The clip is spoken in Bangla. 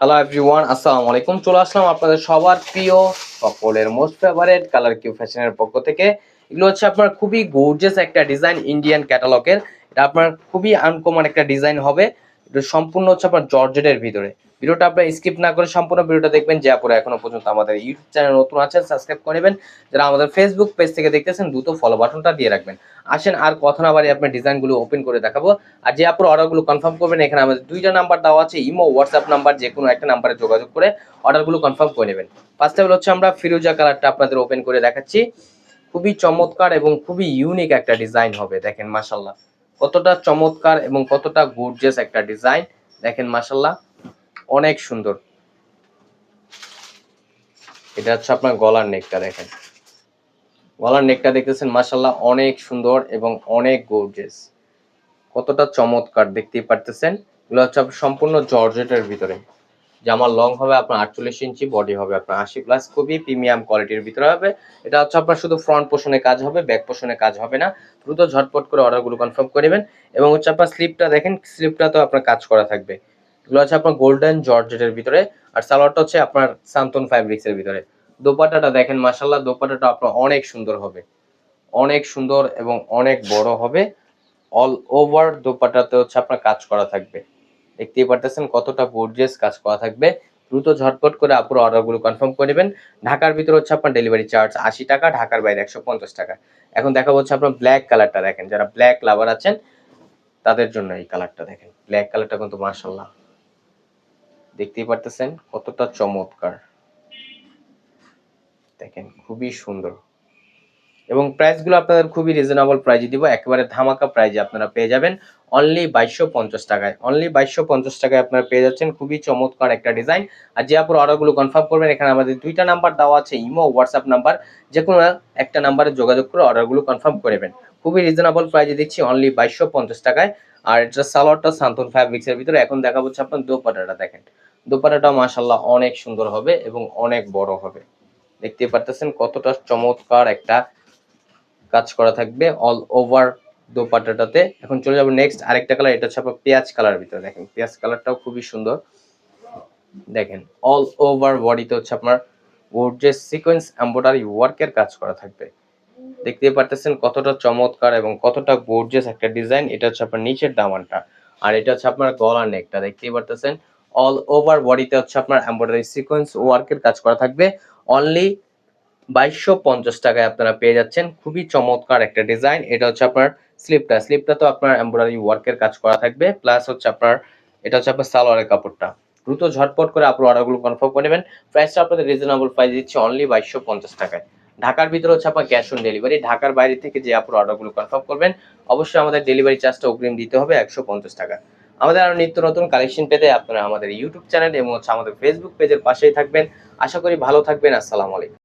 হ্যালো এভরিওয়ান আসসালামু আলাইকুম চলে আসলাম আপনাদের সবার প্রিয়, সকলের মোস্ট ফেভারিট কালার কিউ ফ্যাশনের পক্ষ থেকে। এগুলো হচ্ছে আপনার খুবই গর্জিয়াস একটা ডিজাইন ইন্ডিয়ান ক্যাটালগের এটা আপনার খুবই আনকমন একটা ডিজাইন হবে। এটা সম্পূর্ণ হচ্ছে আপনার জর্জেটের ভিতরে। ভিডিওটা আপনার স্কিপ না করে সম্পূর্ণ ভিডিওটা দেখবেন, যে আপনারা এখনও পর্যন্ত আমাদের ইউটিউব চ্যানেল নতুন আছেন সাবস্ক্রাইব করে নেবেন। যারা আমাদের ফেসবুক পেজ থেকে দেখতেছেন, দ্রুত ফলো বাটনটা দিয়ে রাখবেন। আসেন, আর কথা না বাড়ি আপনার ডিজাইনগুলো ওপেন করে দেখাবো। আর যে আপনার অর্ডারগুলো কনফার্ম করবেন, এখানে আমাদের দুইটা নাম্বার দেওয়া আছে ইমো হোয়াটসঅ্যাপ নাম্বার যে কোনো একটা নাম্বারে যোগাযোগ করে অর্ডারগুলো কনফার্ম করে নেবেন। ফার্স্ট অফ হচ্ছে আমরা ফিরোজা কালারটা আপনাদের ওপেন করে দেখাচ্ছি। খুবই চমৎকার এবং খুবই ইউনিক একটা ডিজাইন হবে, দেখেন মাসাল্লাহ কতটা চমৎকার এবং কতটা গর্জিয়াস একটা ডিজাইন দেখেন মাসাল্লাহ অনেক সুন্দর। এটা হচ্ছে আপনার গলার নেকটা দেখেন। গলার নেকটা দেখতেছেন মাসাল্লাহ অনেক সুন্দর এবং অনেক গর্জিয়াস কতটা চমৎকার, দেখতেই পারতেছেন। এগুলো হচ্ছে সম্পূর্ণ জর্জেটের ভিতরে। জামার লং হবে, আপনার আটচল্লিশ ইঞ্চি বডি হবে আপনার আশি প্লাস খুবই প্রিমিয়াম কোয়ালিটির ভিতরে হবে। এটা হচ্ছে আপনার শুধু ফ্রন্ট পোষণে কাজ হবে ব্যাক পোষণে কাজ হবে না। দ্রুত ঝটপট করে অর্ডারগুলো কনফার্ম করে নেবেন। এবং হচ্ছে আপনার স্লিপটা দেখেন স্লিপটা তো আপনার কাজ করা থাকবে। এগুলো হচ্ছে আপনার গোল্ডেন জর্জেটের ভিতরে। আর সালোয়ারটা হচ্ছে আপনার সান্তন ফ্যাব্রিক্সের ভিতরে। দোপাটাটা দেখেন মাসাল্লাহ দোপাটাটা আপনার অনেক সুন্দর হবে। অনেক সুন্দর এবং অনেক বড় হবে। অল ওভার দোপাটাতে হচ্ছে আপনার কাজ করা থাকবে। দেখতেই পারতেছেন কতটা গর্জিয়াস কাজ করা থাকবে। দ্রুত ঝটপট করে আপুর অর্ডারগুলো কনফার্ম করে নেবেন। ঢাকার ভিতরে হচ্ছে আপনার ডেলিভারি চার্জ আশি টাকা, ঢাকার বাইরে একশো পঞ্চাশ টাকা। এখন দেখা হচ্ছে আপনার ব্ল্যাক কালারটা দেখেন। যারা ব্ল্যাক লাভার আছেন, তাদের জন্য এই কালারটা দেখেন। ব্ল্যাক কালারটা কিন্তু মার্শাল্লাহ দেখতেই পারতেছেন কতটা চমৎকার। দেখেন, খুবই সুন্দর। এবং প্রাইসগুলো আপনাদের খুবই রিজনেবল প্রাইজে দিব। একেবারে ধামাকা প্রাইজে আপনারা পেয়ে যাবেন। অনলি বাইশশো পঞ্চাশ টাকায়। অনলি বাইশশো পঞ্চাশ টাকায় আপনারা পেয়ে যাচ্ছেন। খুবই চমৎকার একটা ডিজাইন আর যে আপনার অর্ডারগুলো কনফার্ম করবেন, এখানে আমাদের দুইটা নাম্বার দেওয়া আছে ইমো হোয়াটসঅ্যাপ নাম্বার যে কোনো একটা নাম্বারে যোগাযোগ করে অর্ডারগুলো কনফার্ম করবেন খুবই রিজনেবল প্রাইজে দিচ্ছি অনলি বাইশশো পঞ্চাশ টাকায়। আর এটা সালোয়ারটা সান্তন ফ্যাব্রিক্সের ভিতরে। এখন দেখা হচ্ছে আপনার দোপাটাটা দেখেন। দোপাটাটা মাসাল্লাহ অনেক সুন্দর হবে এবং অনেক বড় হবে। দেখতে পারতেছেন কতটা চমৎকার একটা কাজ করা থাকবে অল ওভার দোপাট্টাটাতে। এখন চলে যাব নেক্সট আরেকটা কালার এটা হচ্ছে আপনার পেঁয়াজ কালার ভিতরে। দেখেন, পেঁয়াজ কালারটাও খুবই সুন্দর। দেখেন অল ওভার বডিতে হচ্ছে আপনার গোর্জেস সিকোয়েন্স এম্ব্রয়ডারি ওয়ার্কের কাজ করা থাকবে। দেখতে পারতেছেন কতটা চমৎকার এবং কতটা গোর্জেস একটা ডিজাইন এটা হচ্ছে আপনার নিচের দামানটা। আর এটা হচ্ছে আপনার গলার নেকটা দেখতেই পারতেছেন। অল ওভার বডিতে হচ্ছে আপনার এম্ব্রয়ডারি সিকোয়েন্স ওয়ার্কের কাজ করা থাকবে। অনলি বাইশশো পঞ্চাশ টাকায় আপনারা পেয়ে যাচ্ছেন। খুবই চমৎকার একটা ডিজাইন। এটা হচ্ছে আপনার স্লিপটা। স্লিপটা তো আপনার এমব্রয়ডারি ওয়ার্কের কাজ করা থাকবে। প্লাস হচ্ছে আপনার, এটা হচ্ছে আপনার সালোয়ারের কাপড়টা। দ্রুত ঝটপট করে আপনার অর্ডারগুলো কনফার্ম করে নেবেন। প্রাইসটা আপনাদের রিজনেবল প্রাইস দিচ্ছে অনলি বাইশশো পঞ্চাশ টাকায়। ঢাকার ভিতরে হচ্ছে আপনার ক্যাশ অন ডেলিভারি ঢাকার বাইরে থেকে যে আপনার অর্ডারগুলো কনফার্ম করবেন, অবশ্যই আমাদের ডেলিভারি চার্জটা অগ্রিম দিতে হবে একশো পঞ্চাশ টাকা। আমাদের আরও নিত্য নতুন কালেকশন পেতে আপনারা আমাদের ইউটিউব চ্যানেল এবং হচ্ছে আমাদের ফেসবুক পেজের পাশেই থাকবেন। আশা করি ভালো থাকবেন। আসসালামু আলাইকুম।